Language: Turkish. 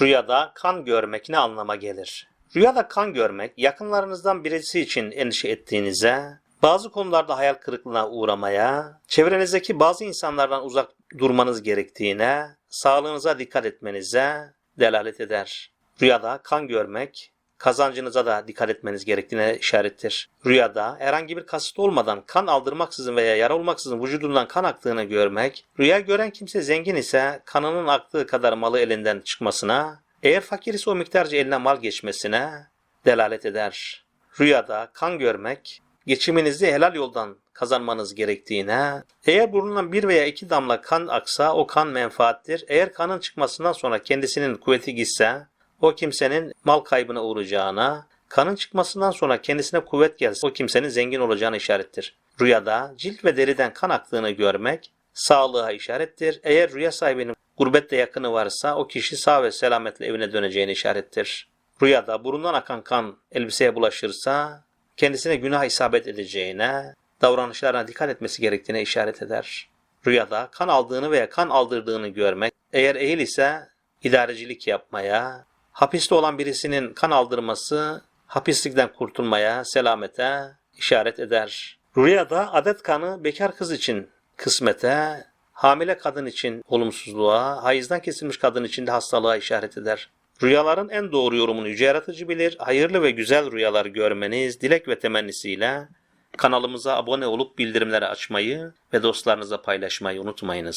Rüyada kan görmek ne anlama gelir? Rüyada kan görmek, yakınlarınızdan birisi için endişe ettiğinize, bazı konularda hayal kırıklığına uğramaya, çevrenizdeki bazı insanlardan uzak durmanız gerektiğine, sağlığınıza dikkat etmenize delalet eder. Rüyada kan görmek, kazancınıza da dikkat etmeniz gerektiğine işarettir. Rüyada herhangi bir kasıt olmadan kan aldırmaksızın veya yara olmaksızın vücudundan kan aktığını görmek, rüya gören kimse zengin ise kanının aktığı kadar malı elinden çıkmasına, eğer fakir ise o miktarca eline mal geçmesine delalet eder. Rüyada kan görmek, geçiminizi helal yoldan kazanmanız gerektiğine, eğer burnundan bir veya iki damla kan aksa o kan menfaattir. Eğer kanın çıkmasından sonra kendisinin kuvveti gitse, o kimsenin mal kaybına uğrayacağına, kanın çıkmasından sonra kendisine kuvvet gelse o kimsenin zengin olacağına işarettir. Rüyada cilt ve deriden kan aktığını görmek sağlığa işarettir. Eğer rüya sahibinin gurbette yakını varsa o kişi sağ ve selametle evine döneceğine işarettir. Rüyada burundan akan kan elbiseye bulaşırsa kendisine günah isabet edeceğine, davranışlarına dikkat etmesi gerektiğine işaret eder. Rüyada kan aldığını veya kan aldırdığını görmek, eğer ehil ise idarecilik yapmaya, hapiste olan birisinin kan aldırması, hapislikten kurtulmaya, selamete işaret eder. Rüyada adet kanı bekar kız için kısmete, hamile kadın için olumsuzluğa, hayızdan kesilmiş kadın için de hastalığa işaret eder. Rüyaların en doğru yorumunu Yüce Yaratıcı bilir. Hayırlı ve güzel rüyalar görmeniz dilek ve temennisiyle kanalımıza abone olup bildirimleri açmayı ve dostlarınıza paylaşmayı unutmayınız.